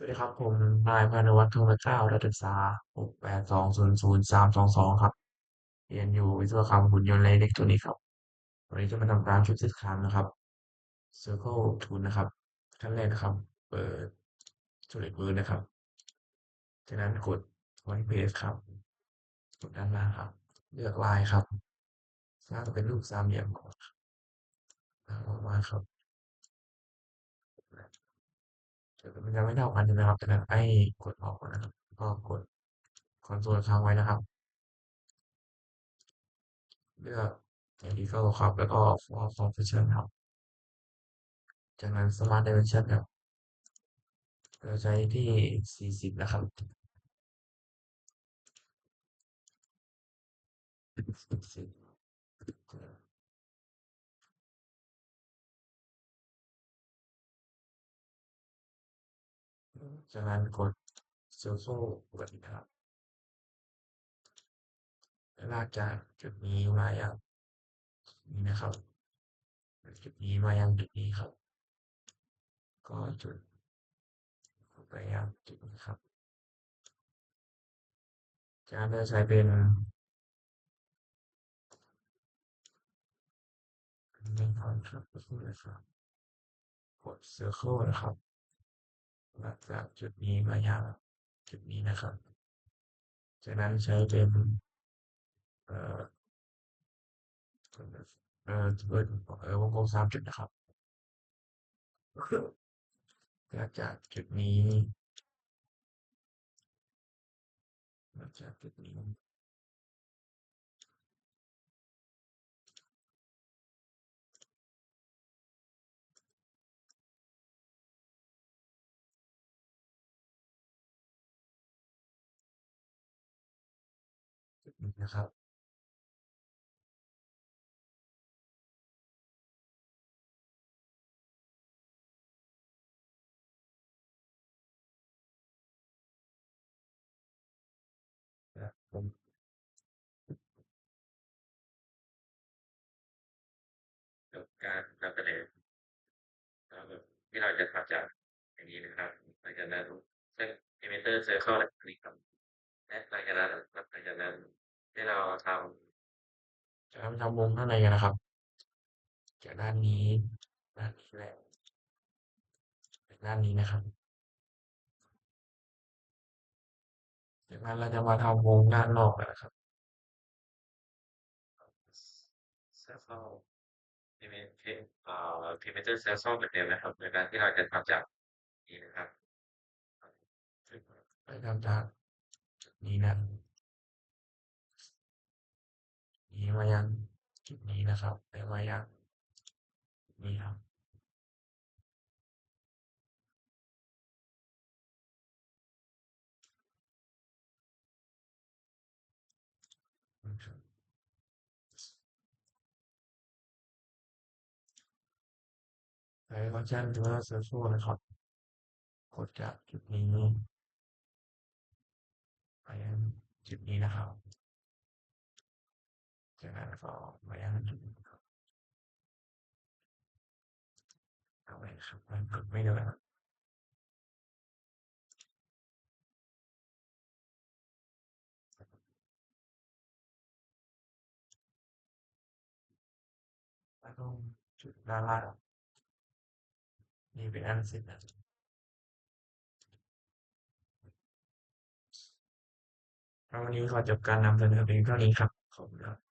สวัสดีครับ ผมนายพานุวัฒน์ทุ่งระเจ้านักศึกษาหกแปดสองศูนย์ศูนย์สามสองสองครับ เรียนอยู่วิศวกรรมหุ่นยนต์และอิเล็กทรอนิกส์ครับ วันนี้จะมาทำการชุดสิบครั้งนะครับ Circle Tool นะครับขั้นแรกนะครับ เปิด SolidWorks นะครับ จากนั้นกด One Page ครับ กดด้านล่างครับ เลือกลายครับ สร้างเป็นรูปสามเหลี่ยมก่อนครับแล้วมาครับ มันจะไม่เท่ากันใช่ไหมครับดังนั้นให้กดออกนะครับ ก็กดคอนโซลค้างไว้นะครับ เลือกอย่างดีก็ข้าครับ แล้วก็ฟอร์ฟอร์ฟิชเนครับ จากนั้นสมาร์ทเดเวนชั่นครับเราใช้ที่ 40 นะครับ40 จะนั้นกดซูซูสวัสดีครับลากจากจุดนี้มาอย่างนี้นะครับ จุดนี้มาอย่างจุดนี้ครับ ก็จุดไปย่างจุดนี้ครับจะได้ใช้เป็นหนึ่งพันครับก็คือนะครับกดเซอร์เคิลนะครับ ลากจากจุดนี้มายาจุดนี้นะครับ จากนั้นใช้เป็นเอ่อเอ่อเปิดเอ่อวงกลมสามจุดนะครับลาจากจุดนี้ลาจากจุดนี้ นะครับนะครับ ผมกับการนำเสนอเอ่อที่เราจะทำจากอย่างนี้นะครับหลังจากนั้นเส้น emitter circle และคลิกครับ และหลังจากนั้นครับหลังจากนั้นให้เราทำจะทำทำวงข้างในกันนะครับ จากด้านนี้ด้านนี้แหละจากด้านนี้นะครับ จากนั้นเราจะมาทำวงด้านนอกกันนะครับ circle perimeter เอ่อ perimeter circle เหมือนเดิมนะครับในการที่เราจะทำจากนี้นะครับไปทำจากจุด นี้นะนี้มายังจุดนี้นะครับไปมายังนี้ครับนะครับใช้ฟังก์ชัน dual circle นะครับกดจากจุดนี้ จุดนี้นะครับจากนั้นก็มายังจุดนี้ครับเอาไว้ครับมันกดไม่ได้ครับแล้วก็จุดด้านล่างนี่เป็นอันเสร็จแล้วครับ วันนี้ขอจบการนำเสนอเพียงเท่านี้ครับ ขอบคุณครับ